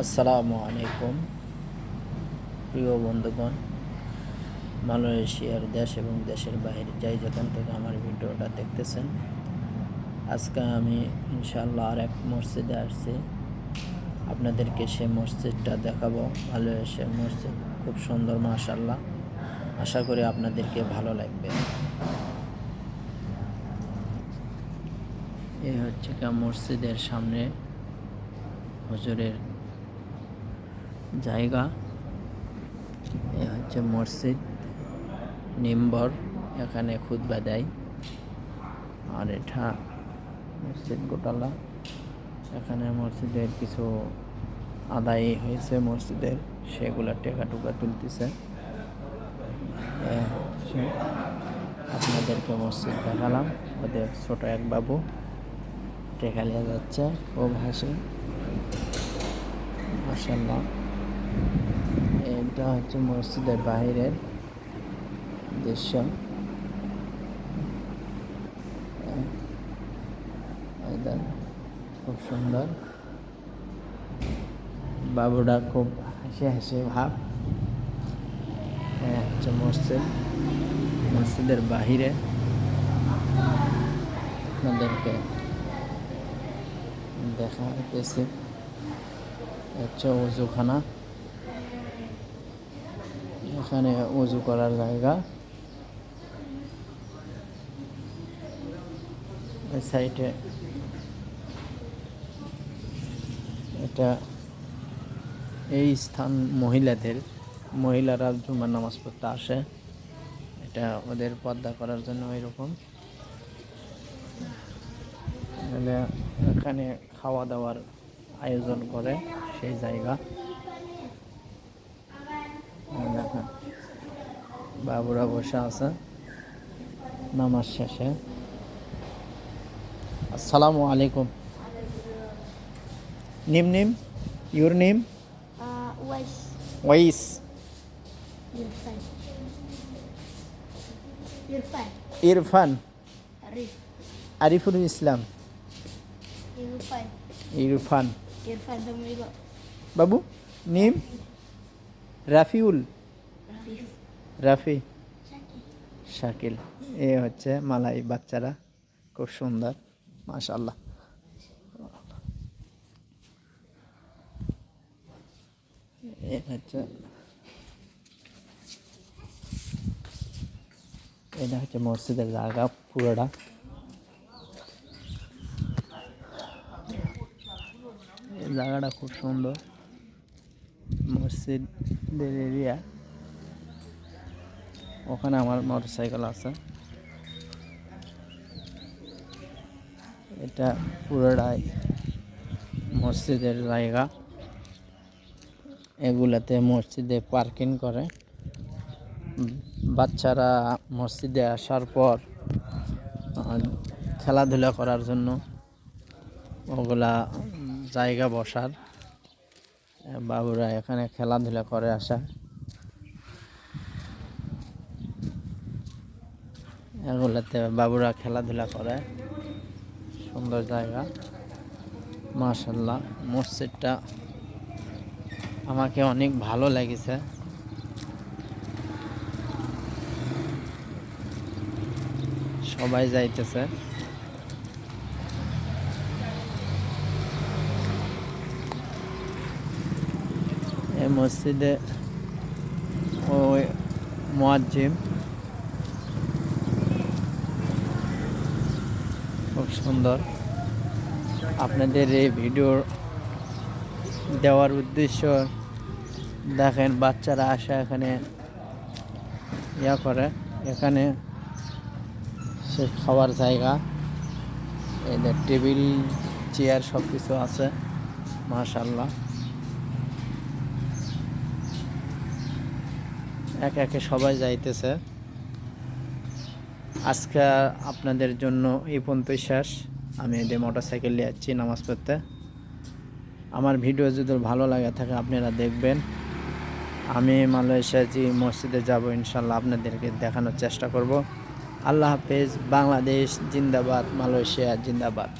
আসসালামু আলাইকুম। প্রিয় বন্ধুগণ, মালয়েশিয়ার দেশ এবং দেশের বাইরে যাই যেখান থেকে আমার ভিডিওটা দেখতেছেন, আজকে আমি ইনশাল্লাহ আর এক মসজিদে আসছি। আপনাদেরকে সেই মসজিদটা দেখাবো। মালয়েশিয়ার মসজিদ খুব সুন্দর মাশাল্লাহ আশা করি আপনাদেরকে ভালো লাগবে। এই হচ্ছে কি মসজিদের সামনে হুজুরের জায়গা। এ হচ্ছে মসজিদ, নিম্বর, এখানে খুতবা দেয়। আর এটা মসজিদ গোটালা। এখানে মসজিদের কিছু আদায় হয়েছে মসজিদের, সেগুলা টেকা টুকা তুলতেছে আপনাদেরকে মসজিদ দেখালাম। ওদের ছোট এক বাবু টেকা নিয়ে যাচ্ছে খুব হাসি মাসাল্লাহ এটা হচ্ছে মসজিদের বাইরের দৃশ্য। খুব সুন্দর। বাবুটা খুব হাসি হাসি ভাব। এই হচ্ছে মসজিদ, মসজিদের বাহিরে আপনাদেরকে দেখা হইতেছে হচ্ছে উজুখানা। এখানে উজু করার জায়গা। সাইডে এটা এই স্থান মহিলাদের, মহিলারা জুমার নামাজ পড়তে আসে। এটা ওদের পর্দা করার জন্য এরকম। এখানে খাওয়া দাওয়ার আয়োজন করে সেই জায়গা দেখেন বাবুরা বসে আছে। নামাজ শেষে। আসসালামু আলাইকুম। Name name your name? Wais. Irfan. Ariful Islam. Irfan. Babu name? Rafiul. Rafi? Shakil. এ হচ্ছে মালাই বাচ্চারা। খুব সুন্দর। মাশাল্লাহ এ হচ্ছে এটা হচ্ছে মসজিদের জায়গা পুরোটা। এই জায়গাটা খুব সুন্দর। মসজিদের এরিয়া ওখানে আমার মোটর সাইকেল আছে। এটা পুরোটাই মসজিদের জায়গা। এগুলাতে মসজিদে পার্কিং করে। বাচ্চারা মসজিদে আসার পর খেলাধুলা করার জন্য ওগুলা জায়গা বসার। বাবুরা এখানে খেলাধুলা করে আসা। এগুলোতে বাবুরা খেলাধুলা করে। সুন্দর জায়গা। মাশাল্লাহ মসজিদটা আমাকে অনেক ভালো লেগেছে। সবাই যাইতেছে। এই মসজিদে ওই মোয়াজ্জিম খুব সুন্দর। আপনাদের এই ভিডিও দেওয়ার উদ্দেশ্য, দেখেন বাচ্চারা আসে এখানে, ইয়া করে। এখানে সে খাওয়ার জায়গা, এদের টেবিল, চেয়ার সব কিছু আছে মাশাল্লাহ একে একে সবাই যাইতেছে। আজকে আপনাদের জন্য এই পর্যন্ত শেষ। আমি এদের মোটর সাইকেল নিয়ে যাচ্ছি নামাজ পড়তে। আমার ভিডিও যদি ভালো লাগে থাকে আপনারা দেখবেন। আমি মালয়েশিয়া যে মসজিদে যাব ইনশাল্লাহ আপনাদেরকে দেখানোর চেষ্টা করব। আল্লাহ হাফেজ, বাংলাদেশ জিন্দাবাদ, মালয়েশিয়া জিন্দাবাদ।